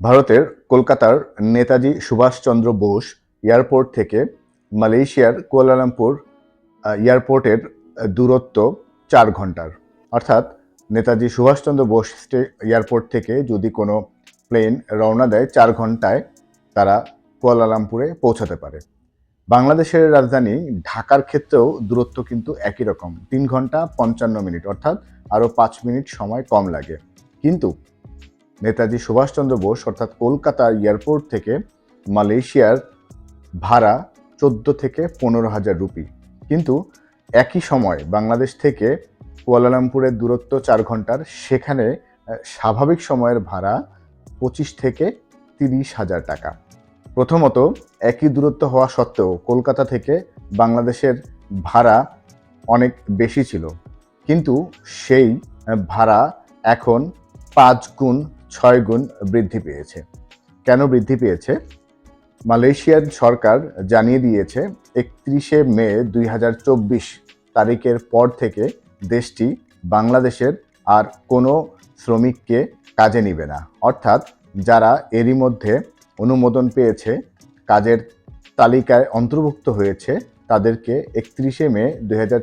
ভারতের কলকাতার নেতাজি সুভাষচন্দ্র বোস এয়ারপোর্ট থেকে মালয়েশিয়ার কুয়ালালামপুর এয়ারপোর্টের দূরত্ব চার ঘণ্টার। অর্থাৎ নেতাজি সুভাষচন্দ্র বোস এয়ারপোর্ট থেকে যদি কোনো প্লেন রওনা দেয় চার ঘন্টায়, তারা কুয়ালালামপুরে পৌঁছাতে পারে। বাংলাদেশের রাজধানী ঢাকার ক্ষেত্রেও দূরত্ব কিন্তু একই রকম। তিন ঘণ্টা পঞ্চান্ন মিনিট, অর্থাৎ আরও পাঁচ মিনিট সময় কম লাগে। কিন্তু নেতাজি সুভাষচন্দ্র বোস অর্থাৎ কলকাতা এয়ারপোর্ট থেকে মালয়েশিয়ার ভাড়া চোদ্দ থেকে পনেরো হাজার রুপি। কিন্তু একই সময় বাংলাদেশ থেকে কুয়ালালামপুরের দূরত্ব চার ঘণ্টার, সেখানে স্বাভাবিক সময়ের ভাড়া পঁচিশ থেকে তিরিশ হাজার টাকা। প্রথমত একই দূরত্ব হওয়া সত্ত্বেও কলকাতা থেকে বাংলাদেশের ভাড়া অনেক বেশি ছিল। কিন্তু সেই ভাড়া এখন পাঁচ গুণ ছয় গুণ বৃদ্ধি পেয়েছে। কেন বৃদ্ধি পেয়েছে? মালয়েশিয়ার সরকার জানিয়ে দিয়েছে, একত্রিশে মে দুই হাজার চব্বিশ তারিখের পর থেকে দেশটি বাংলাদেশের আর কোনো শ্রমিককে কাজে নিবে না। অর্থাৎ যারা এরই মধ্যে অনুমোদন পেয়েছে, কাজের তালিকায় অন্তর্ভুক্ত হয়েছে, তাদেরকে একত্রিশে মে দুই হাজার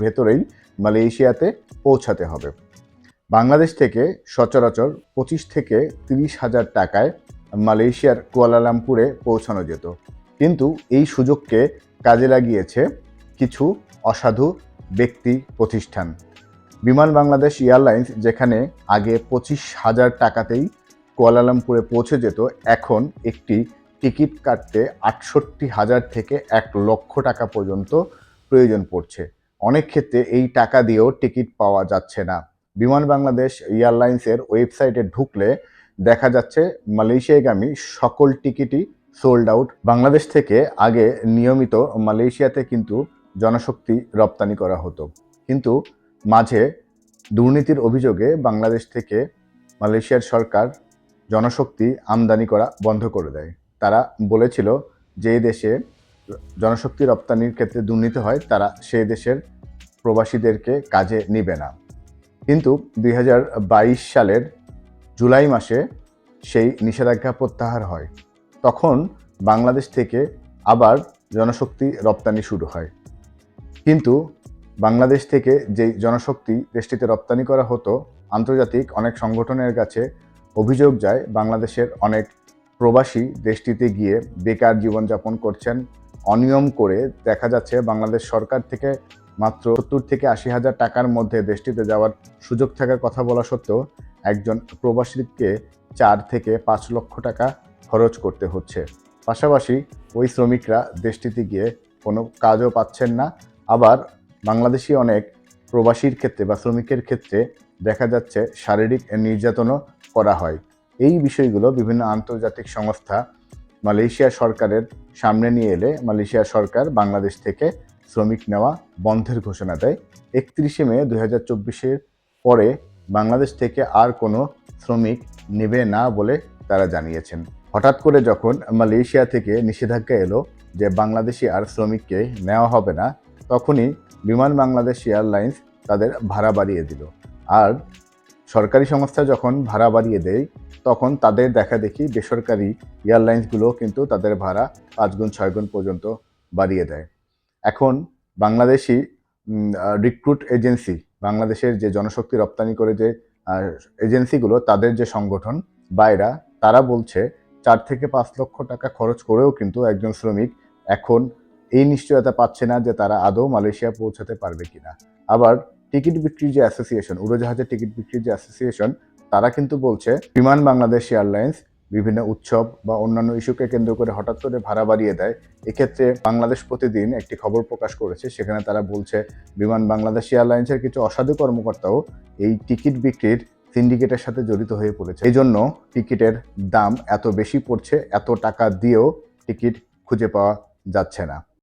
ভেতরেই মালয়েশিয়াতে পৌঁছাতে হবে। বাংলাদেশ থেকে সচরাচর পঁচিশ থেকে তিরিশ হাজার টাকায় মালয়েশিয়ার কুয়ালালামপুরে পৌঁছানো যেত। কিন্তু এই সুযোগকে কাজে লাগিয়েছে কিছু অসাধু ব্যক্তি প্রতিষ্ঠান। বিমান বাংলাদেশ এয়ারলাইন্স যেখানে আগে পঁচিশ হাজার টাকাতেই কুয়ালালামপুরে পৌঁছে যেত, এখন একটি টিকিট কাটতে আটষট্টি হাজার থেকে এক লক্ষ টাকা পর্যন্ত প্রয়োজন পড়ছে। অনেক ক্ষেত্রে এই টাকা দিয়েও টিকিট পাওয়া যাচ্ছে না। বিমান বাংলাদেশ এয়ারলাইন্সের ওয়েবসাইটে ঢুকলে দেখা যাচ্ছে মালয়েশিয়াগামী সকল টিকিটই সোল্ড আউট বাংলাদেশ থেকে আগে নিয়মিত মালয়েশিয়াতে কিন্তু জনশক্তি রপ্তানি করা হতো। কিন্তু মাঝে দুর্নীতির অভিযোগে বাংলাদেশ থেকে মালয়েশিয়ার সরকার জনশক্তি আমদানি করা বন্ধ করে দেয়। তারা বলেছিল যে দেশে জনশক্তি রপ্তানির ক্ষেত্রে দুর্নীতি হয়, তারা সেই দেশের প্রবাসীদেরকে কাজে নিবে না। কিন্তু দুই হাজার বাইশ সালের জুলাই মাসে সেই নিষেধাজ্ঞা প্রত্যাহার হয়। তখন বাংলাদেশ থেকে আবার জনশক্তি রপ্তানি শুরু হয়। কিন্তু বাংলাদেশ থেকে যে জনশক্তি দেশটিতে রপ্তানি করা হতো, আন্তর্জাতিক অনেক সংগঠনের কাছে অভিযোগ যায়, বাংলাদেশের অনেক প্রবাসী দেশটিতে গিয়ে বেকার জীবনযাপন করছেন। অনিয়ম করে দেখা যাচ্ছে বাংলাদেশ সরকার থেকে মাত্র সত্তর থেকে আশি হাজার টাকার মধ্যে দেশটিতে যাওয়ার সুযোগ থাকার কথা বলা সত্ত্বেও একজন প্রবাসীকে চার থেকে পাঁচ লক্ষ টাকা খরচ করতে হচ্ছে। পাশাপাশি ওই শ্রমিকরা দেশটিতে গিয়ে কোনো কাজও পাচ্ছেন না। আবার বাংলাদেশি অনেক প্রবাসীর ক্ষেত্রে বা শ্রমিকের ক্ষেত্রে দেখা যাচ্ছে শারীরিক নির্যাতনও করা হয়। এই বিষয়গুলো বিভিন্ন আন্তর্জাতিক সংস্থা মালয়েশিয়া সরকারের সামনে নিয়ে এলে মালয়েশিয়া সরকার বাংলাদেশ থেকে শ্রমিক নেওয়া বন্ধের ঘোষণা দেয়। একত্রিশে মে দু হাজার পরে বাংলাদেশ থেকে আর কোনো শ্রমিক নেবে না বলে তারা জানিয়েছেন। হঠাৎ করে যখন মালয়েশিয়া থেকে নিষেধাজ্ঞা এলো যে বাংলাদেশি আর শ্রমিককে নেওয়া হবে না, তখনই বিমান বাংলাদেশ এয়ারলাইন্স তাদের ভাড়া বাড়িয়ে দিল। আর সরকারি সংস্থা যখন ভাড়া বাড়িয়ে দেয়, তখন তাদের দেখা দেখি বেসরকারি এয়ারলাইন্সগুলো কিন্তু তাদের ভাড়া পাঁচ গুণ, ছয় গুণ পর্যন্ত বাড়িয়ে দেয়। এখন বাংলাদেশি রিক্রুট এজেন্সি বাংলাদেশের যে জনশক্তি রপ্তানি করে যে এজেন্সিগুলো তাদের যে সংগঠন, বাইরা, তারা বলছে চার থেকে পাঁচ লক্ষ টাকা খরচ করেও কিন্তু একজন শ্রমিক এখন এই নিশ্চয়তা পাচ্ছে না যে তারা আদৌ মালয়েশিয়া পৌঁছাতে পারবে কিনা। আবার টিকিট বিক্রির যে অ্যাসোসিয়েশন উড়োজাহাজের টিকিট বিক্রির যে অ্যাসোসিয়েশন তারা কিন্তু বলছে, বিমান বাংলাদেশ এয়ারলাইন্স বিভিন্ন উৎসব বা অন্যান্য ইস্যুকে কেন্দ্র করে হঠাৎ করে ভাড়া বাড়িয়ে দেয়, এক্ষেত্রে বাংলাদেশ প্রতিদিন একটি খবর প্রকাশ করেছে। সেখানে তারা বলছে, বিমান বাংলাদেশ এয়ারলাইন্সের কিছু অসাধু কর্মকর্তাও এই টিকিট বিক্রির সিন্ডিকেটের সাথে জড়িত হয়ে পড়েছে। এই জন্য টিকিটের দাম এত বেশি পড়ছে, এত টাকা দিয়েও টিকিট খুঁজে পাওয়া যাচ্ছে না।